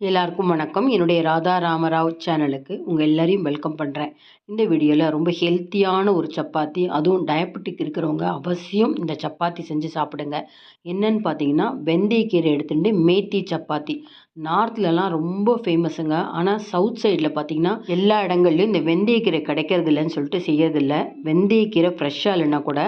எல்லாருக்கும் வணக்கம். என்னுடைய ராதா ராமராவ் சேனலுக்கு உங்கள் எல்லாரையும் வெல்கம் பண்ணுறேன் இந்த வீடியோவில் ரொம்ப ஹெல்த்தியான ஒரு சப்பாத்தி அதுவும் டயபெட்டிக் இருக்கிறவங்க அவசியம் இந்த சப்பாத்தி செஞ்சு சாப்பிடுங்க. என்னன்னு பார்த்தீங்கன்னா வெந்தயக்கீரை எடுத்துகிட்டு மேத்தி சப்பாத்தி. நார்த்லலாம் ரொம்ப ஃபேமஸுங்க ஆனால் சவுத் சைடில் பார்த்தீங்கன்னா எல்லா இடங்கள்லையும் இந்த வெந்தயக்கீரை கிடைக்கிறது இல்லைன்னு சொல்லிட்டு செய்யறதில்ல. வெந்தயக்கீரை ஃப்ரெஷ்ஷாக இல்லைன்னா கூட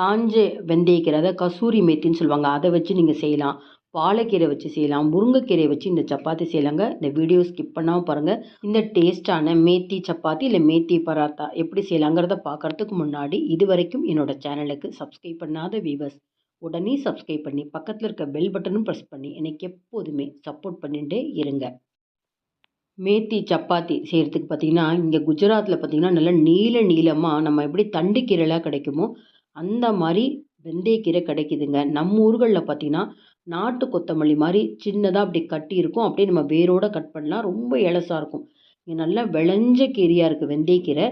காஞ்ச வெந்தயக்கீரை அதாவது கசூரி மேத்தின்னு சொல்லுவாங்க அதை வச்சு நீங்கள் செய்யலாம். வாழைக்கீரை வச்சு செய்யலாம் முருங்கைக்கீரை வச்சு இந்த சப்பாத்தி செய்யலாங்க. இந்த வீடியோ ஸ்கிப் பண்ணாமல் பாருங்கள் இந்த டேஸ்ட்டான மேத்தி சப்பாத்தி இல்லை மேத்தி பராத்தா எப்படி செய்யலாங்கிறத பார்க்குறதுக்கு முன்னாடி இது வரைக்கும் என்னோடய சேனலுக்கு சப்ஸ்கிரைப் பண்ணாத வீவர்ஸ் உடனே சப்ஸ்கிரைப் பண்ணி பக்கத்தில் இருக்க பெல் பட்டனும் ப்ரெஸ் பண்ணி எனக்கு எப்போதுமே சப்போர்ட் பண்ணிகிட்டே இருங்க. மேத்தி சப்பாத்தி செய்கிறதுக்கு பார்த்திங்கன்னா இங்கே குஜராத்தில் பார்த்திங்கன்னா நல்லா நீள நீளமாக நம்ம எப்படி தண்டு கீரைலாம் கிடைக்குமோ அந்த மாதிரி வெந்தயக்கீரை கிடைக்குதுங்க. நம்ம ஊர்களில் பார்த்திங்கன்னா நாட்டு கொத்தமல்லி மாதிரி சின்னதாக அப்படி கட்டி இருக்கும் அப்படியே நம்ம வேரோடு கட் பண்ணலாம். ரொம்ப இலசாக இருக்கும். இங்கே நல்லா விளைஞ்ச கீரையாக இருக்குது வெந்தயக்கீரை.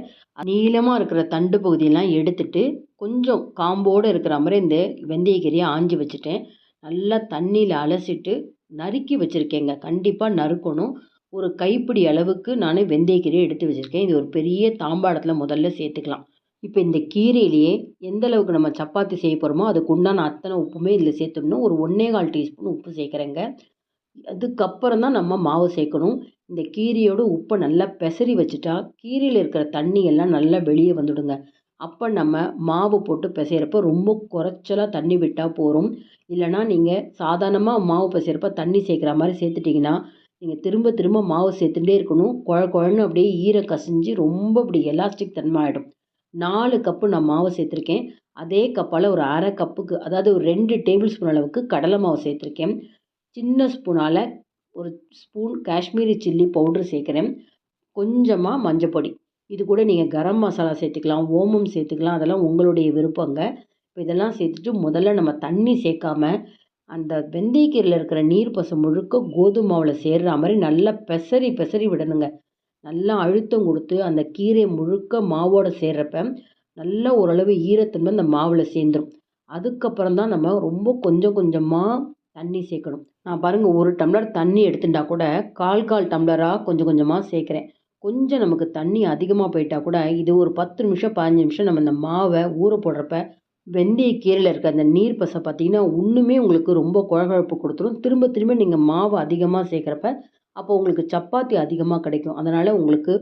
நீளமாக இருக்கிற தண்டு பகுதியெல்லாம் எடுத்துட்டு கொஞ்சம் காம்போடு இருக்கிற மாதிரி இந்த வெந்தயக்கீரையை ஆஞ்சி வச்சுட்டேன். நல்லா தண்ணியில் அலசிட்டு நறுக்கி வச்சுருக்கேங்க. கண்டிப்பாக நறுக்கணும். ஒரு கைப்பிடி அளவுக்கு நான் வெந்தயக்கீரையை எடுத்து வச்சுருக்கேன். இது ஒரு பெரிய தாம்பாடத்தில் முதல்ல சேர்த்துக்கலாம். இப்போ இந்த கீரையிலேயே எந்த அளவுக்கு நம்ம சப்பாத்தி செய்ய போகிறோமோ அதுக்கு உண்டான அத்தனை உப்புமே இதில் சேர்த்துடணும். ஒரு ஒன்றே கால் டீஸ்பூன் உப்பு சேர்க்குறேங்க. அதுக்கப்புறம் தான் நம்ம மாவு சேர்க்கணும். இந்த கீரையோட உப்பை நல்லா பெசரி வச்சுட்டா கீரையில் இருக்கிற தண்ணி எல்லாம் நல்லா வெளியே வந்துடுங்க. அப்போ நம்ம மாவு போட்டு பிசைகிறப்ப ரொம்ப குறைச்சலாக தண்ணி விட்டால் போகும் இல்லைனா நீங்கள் சாதாரணமாக மாவு பிசையிறப்ப தண்ணி சேர்க்குற மாதிரி சேர்த்துட்டிங்கன்னா நீங்கள் திரும்ப திரும்ப மாவு சேர்த்துட்டே இருக்கணும். குழ குழன்னு அப்படியே ஈர கசிஞ்சு ரொம்ப அப்படி எலாஸ்டிக் தன்மை ஆகிடும் நாலு கப்பு நான் மாவு சேர்த்துருக்கேன். அதே கப்பால் ஒரு அரை கப்புக்கு அதாவது ஒரு ரெண்டு டேபிள் ஸ்பூன் அளவுக்கு கடலை மாவு சேர்த்துருக்கேன். சின்ன ஸ்பூனால் ஒரு ஸ்பூன் காஷ்மீரி சில்லி பவுட்ரு சேர்க்குறேன். கொஞ்சமாக மஞ்சப்பொடி இது கூட நீங்கள் கரம் மசாலா சேர்த்துக்கலாம் ஓமம் சேர்த்துக்கலாம் அதெல்லாம் உங்களுடைய விருப்பங்க இப்போ இதெல்லாம் சேர்த்துட்டு முதல்ல நம்ம தண்ணி சேர்க்காம அந்த வெந்தயக்கீரையில் இருக்கிற நீர் பசம் முழுக்க கோதுமாவில் சேர்கிற மாதிரி நல்லா பெசரி பெசரி விடணுங்க. நல்லா அழுத்தம் கொடுத்து அந்த கீரை முழுக்க மாவோடு சேர்றப்ப நல்லா ஓரளவு ஈரத்தன்மை அந்த மாவில் சேர்ந்துடும் அதுக்கப்புறம் தான் நம்ம ரொம்ப கொஞ்சம் கொஞ்சமாக தண்ணி சேர்க்கணும். நான் பாருங்கள் ஒரு டம்ளர் தண்ணி எடுத்துட்டா கூட கால் கால் டம்ளராக கொஞ்சம் கொஞ்சமாக சேர்க்குறேன். கொஞ்சம் நமக்கு தண்ணி அதிகமாக போயிட்டா கூட இது ஒரு பத்து நிமிஷம் பதினஞ்சு நிமிஷம் நம்ம இந்த மாவை ஊற போடுறப்ப வெந்தய கீரையில் இருக்க அந்த நீர் பசை பார்த்திங்கன்னா ஒன்றுமே உங்களுக்கு ரொம்ப குழகுழப்பு கொடுத்துரும். திரும்ப திரும்ப நீங்கள் மாவு அதிகமாக சேர்க்குறப்ப அப்போ உங்களுக்கு சப்பாத்தி அதிகமாக கிடைக்கும். அதனால் உங்களுக்கு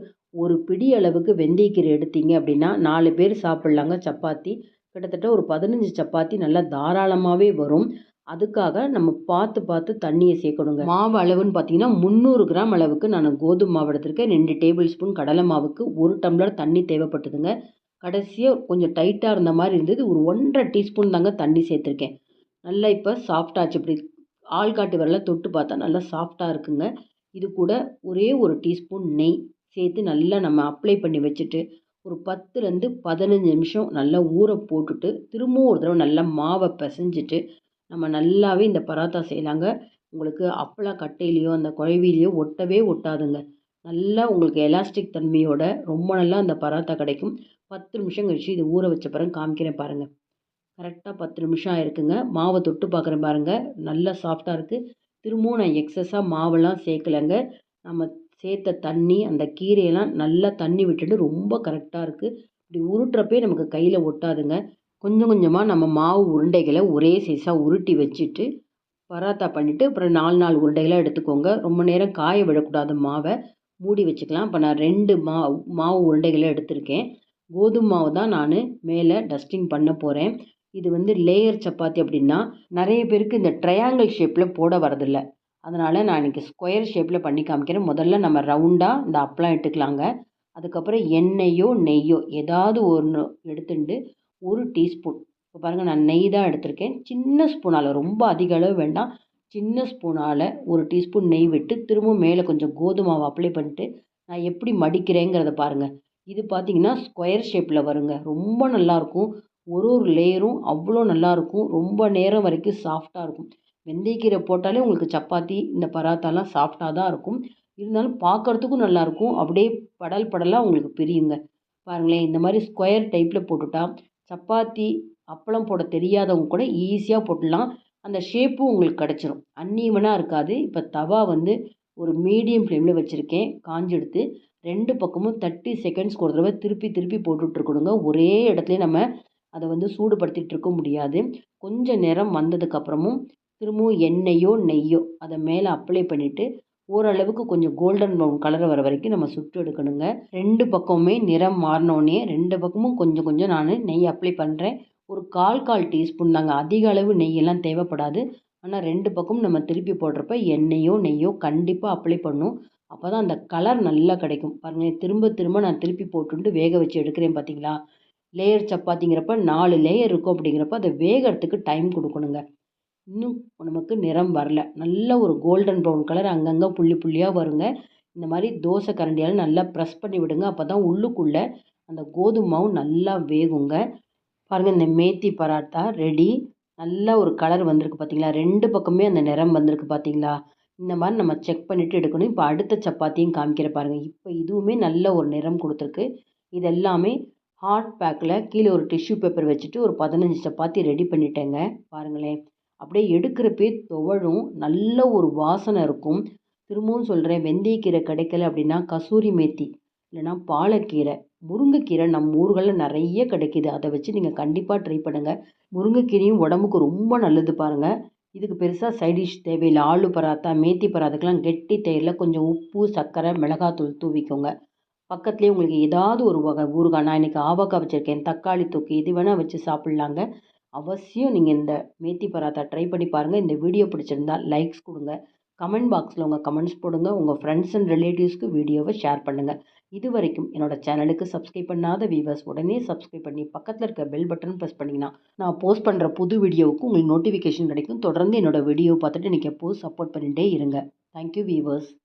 ஒரு பிடி அளவுக்கு வெந்தயக்கீரை எடுத்தீங்க அப்படின்னா நாலு பேர் சாப்பிட்லாங்க சப்பாத்தி. கிட்டத்தட்ட ஒரு பதினஞ்சு சப்பாத்தி நல்லா தாராளமாகவே வரும். அதுக்காக நம்ம பார்த்து பார்த்து தண்ணியை சேர்க்கணுங்க. மாவு அளவுன்னு பார்த்தீங்கன்னா முந்நூறு கிராம் அளவுக்கு நான் கோதுமை மாவு எடுத்திருக்கேன். ரெண்டு டேபிள் ஸ்பூன் கடலை மாவுக்கு ஒரு டம்ளர் தண்ணி தேவைப்பட்டதுங்க. கடைசியாக கொஞ்சம் டைட்டாக இருந்த மாதிரி இருந்தது. ஒரு ஒன்றரை டீஸ்பூன் தாங்க தண்ணி சேர்த்துருக்கேன். நல்லா இப்போ சாஃப்டாச்சு இப்படி ஆள்காட்டு வரல தொட்டு பார்த்தா நல்லா சாஃப்டாக இருக்குங்க. இது கூட ஒரே ஒரு டீஸ்பூன் நெய் சேர்த்து நல்லா நம்ம அப்ளை பண்ணி வச்சுட்டு ஒரு பத்துலேருந்து பதினஞ்சு நிமிஷம் நல்லா ஊற போட்டுட்டு திரும்பவும் ஒரு தடவை நல்லா மாவை பிசைஞ்சிட்டு நம்ம நல்லாவே இந்த பராத்தா செய்யலாங்க. உங்களுக்கு அப்பளா கட்டையிலையோ அந்த குழவிலையோ ஒட்டவே ஒட்டாதுங்க. நல்லா உங்களுக்கு எலாஸ்டிக் தன்மையோட ரொம்ப நல்லா அந்த பராத்தா கிடைக்கும். பத்து நிமிஷம் கழிச்சு இது ஊற வச்ச பிறகு காமிக்கிறேன் பாருங்கள் கரெக்டாக பத்து நிமிஷம் ஆயிருக்குங்க. மாவை தொட்டு பார்க்குறேன் பாருங்கள் நல்லா சாஃப்டாக இருக்குது திரும்பவும் நான் எக்ஸஸாக மாவெல்லாம் சேர்க்கலைங்க. நம்ம சேர்த்த தண்ணி அந்த கீரையெல்லாம் நல்லா தண்ணி விட்டுட்டு ரொம்ப கரெக்டாக இருக்குது இப்படி உருட்டுறப்பே நமக்கு கையில் ஒட்டாதுங்க. கொஞ்சம் கொஞ்சமாக நம்ம மாவு உருண்டைகளை ஒரே சைஸாக உருட்டி வச்சுட்டு பராத்தா பண்ணிவிட்டு அப்புறம் நாலு நாலு உருண்டைகளாக எடுத்துக்கோங்க. ரொம்ப நேரம் காய விடக்கூடாது மாவை. மூடி வச்சுக்கலாம். இப்போ நான் ரெண்டு மா மாவு உருண்டைகளை எடுத்திருக்கேன். கோதுமை மாவு தான் நான் மேலே டஸ்டிங் பண்ண போகிறேன் இது வந்து லேயர் சப்பாத்தி அப்படின்னா நிறைய பேருக்கு இந்த ட்ரையாங்கிள் ஷேப்பில் போட வரதில்ல அதனால் நான் இன்றைக்கி ஸ்கொயர் ஷேப்பில் பண்ணி காமிக்கிறேன். முதல்ல நம்ம ரவுண்டாக இந்த அப்பளம் எடுத்துக்கலாங்க. அதுக்கப்புறம் எண்ணெயோ நெய்யோ ஏதாவது ஒன்று எடுத்துட்டு ஒரு டீஸ்பூன் இப்போ பாருங்கள் நான் நெய் தான் எடுத்திருக்கேன். சின்ன ஸ்பூனால் ரொம்ப அதிக அளவு வேண்டாம். சின்ன ஸ்பூனால் ஒரு டீஸ்பூன் நெய் விட்டு திரும்பவும் மேலே கொஞ்சம் கோதுமாவை அப்ளை பண்ணிட்டு நான் எப்படி மடிக்கிறேங்கிறத பாருங்கள் இது பார்த்திங்கன்னா ஸ்கொயர் ஷேப்பில் வருங்க. ரொம்ப நல்லாயிருக்கும் ஒரு ஒரு லேயரும் அவ்வளோ நல்லாயிருக்கும். ரொம்ப நேரம் வரைக்கும் சாஃப்டாக இருக்கும். வெந்தயக்கீரை போட்டாலே உங்களுக்கு சப்பாத்தி இந்த பராத்தாலாம் சாஃப்டாக தான் இருக்கும். இருந்தாலும் பார்க்குறதுக்கும் நல்லாயிருக்கும். அப்படியே படல் படலாக உங்களுக்கு பிரியுங்க. பாருங்களேன் இந்த மாதிரி ஸ்கொயர் டைப்பில் போட்டுட்டா சப்பாத்தி அப்பளம் போட தெரியாதவங்க கூட ஈஸியாக போட்டுடலாம். அந்த ஷேப்பும் உங்களுக்கு கிடச்சிரும். அன்னீவனாக இருக்காது. இப்போ தவா வந்து ஒரு மீடியம் ஃப்ளேமில் வச்சுருக்கேன். காஞ்சி எடுத்து ரெண்டு பக்கமும் தேர்ட்டி செகண்ட்ஸ்க்கு ஒரு தடவை திருப்பி திருப்பி போட்டுட்ருக்கணுங்க ஒரே இடத்துலையே நம்ம அதை வந்து சூடுபடுத்திட்டு இருக்க முடியாது. கொஞ்சம் நிறம் வந்ததுக்கப்புறமும் திரும்பவும் எண்ணெயோ நெய்யோ அதை மேலே அப்ளை பண்ணிவிட்டு ஓரளவுக்கு கொஞ்சம் கோல்டன் ப்ரௌன் கலர் வர வரைக்கும் நம்ம சுட்டு எடுக்கணுங்க. ரெண்டு பக்கமுமே நிறம் மாறினோடனே ரெண்டு பக்கமும் கொஞ்சம் கொஞ்சம் நான் நெய் அப்ளை பண்ணுறேன் ஒரு கால் கால் டீஸ்பூன் தாங்க. அதிக அளவு நெய்யெல்லாம் தேவைப்படாது. ஆனால் ரெண்டு பக்கமும் நம்ம திருப்பி போடுறப்ப எண்ணெயோ நெய்யோ கண்டிப்பாக அப்ளை பண்ணும். அப்போ தான் அந்த கலர் நல்லா கிடைக்கும். பாருங்கள் திரும்ப திரும்ப நான் திருப்பி போட்டுட்டு வேக வச்சு எடுக்கிறேன் பார்த்தீங்களா லேயர் சப்பாத்திங்கிறப்ப நாலு லேயர் இருக்கும் அப்படிங்கிறப்ப அதை வேகிறதுக்கு டைம் கொடுக்கணுங்க. இன்னும் நமக்கு நிறம் வரல. நல்ல ஒரு கோல்டன் ப்ரௌன் கலர் அங்கங்கே புள்ளி புள்ளியாக வருங்க. இந்த மாதிரி தோசை கரண்டியால் நல்லா ப்ரெஸ் பண்ணி விடுங்க. அப்போ தான் உள்ளுக்குள்ளே அந்த கோதுமை மாவு நல்லா வேகுங்க. பாருங்கள் இந்த மேத்தி பராட்டா ரெடி நல்ல ஒரு கலர் வந்திருக்கு பார்த்தீங்களா ரெண்டு பக்கமே அந்த நிறம் வந்திருக்கு பார்த்தீங்களா இந்த மாதிரி நம்ம செக் பண்ணிவிட்டு எடுக்கணும். இப்போ அடுத்த சப்பாத்தியும் காமிக்கிற பாருங்கள் இப்போ இதுவுமே நல்ல ஒரு நிறம் கொடுத்துருக்கு. இது எல்லாமே ஹாட் பேக்கில் கீழே ஒரு டிஷ்யூ பேப்பர் வச்சுட்டு ஒரு பதினஞ்சு சப்பாத்தி ரெடி பண்ணிட்டேங்க. பாருங்களேன். அப்படியே எடுக்கிறப்பே துவழும். நல்ல ஒரு வாசனை இருக்கும். திரும்பவும் சொல்கிறேன் வெந்தயக்கீரை கிடைக்கல அப்படின்னா கசூரி மேத்தி இல்லைன்னா பாலக்கீரை முருங்கைக்கீரை நம்ம ஊர்களில் நிறைய கிடைக்கிது. அதை வச்சு நீங்கள் கண்டிப்பாக ட்ரை பண்ணுங்கள் முருங்கைக்கீரையும் உடம்புக்கு ரொம்ப நல்லது பாருங்கள் இதுக்கு பெருசாக சைடிஷ் தேவையில்லை. ஆலு பராத்தா மேத்தி பராத்துக்கெலாம் கெட்டி தயிரில் கொஞ்சம் உப்பு சர்க்கரை மிளகாத்தூள் தூவிக்கோங்க. பக்கத்துலேயே உங்களுக்கு ஏதாவது ஒரு வகை ஊறுகாய் நான் இன்றைக்கி ஆவக்காய் வச்சுருக்கேன். தக்காளி தொக்கு இது வேணால் வச்சு சாப்பிட்லாங்க. அவசியம் நீங்கள் இந்த மேத்தி பராத்தா ட்ரை பண்ணி பாருங்கள் இந்த வீடியோ பிடிச்சிருந்தா லைக்ஸ் கொடுங்க. கமெண்ட் பாக்ஸில் உங்கள் கமெண்ட்ஸ் போடுங்க. உங்கள் ஃப்ரெண்ட்ஸ் அண்ட் ரிலேட்டிவ்ஸ்க்கு வீடியோவை ஷேர் பண்ணுங்கள் இது வரைக்கும் என்னோடய சேனலுக்கு சப்ஸ்கிரைப் பண்ணாத வீவர்ஸ் உடனே சப்ஸ்கிரைப் பண்ணி பக்கத்தில் இருக்க பெல் பட்டன் ப்ரெஸ் பண்ணிங்கன்னா நான் போஸ்ட் பண்ணுற புது வீடியோவுக்கு உங்களுக்கு நோட்டிஃபிகேஷன் கிடைக்கும். தொடர்ந்து என்னோடய வீடியோ பார்த்துட்டு நீங்கள் எப்போது சப்போர்ட் பண்ணிகிட்டே இருங்க. Thank you viewers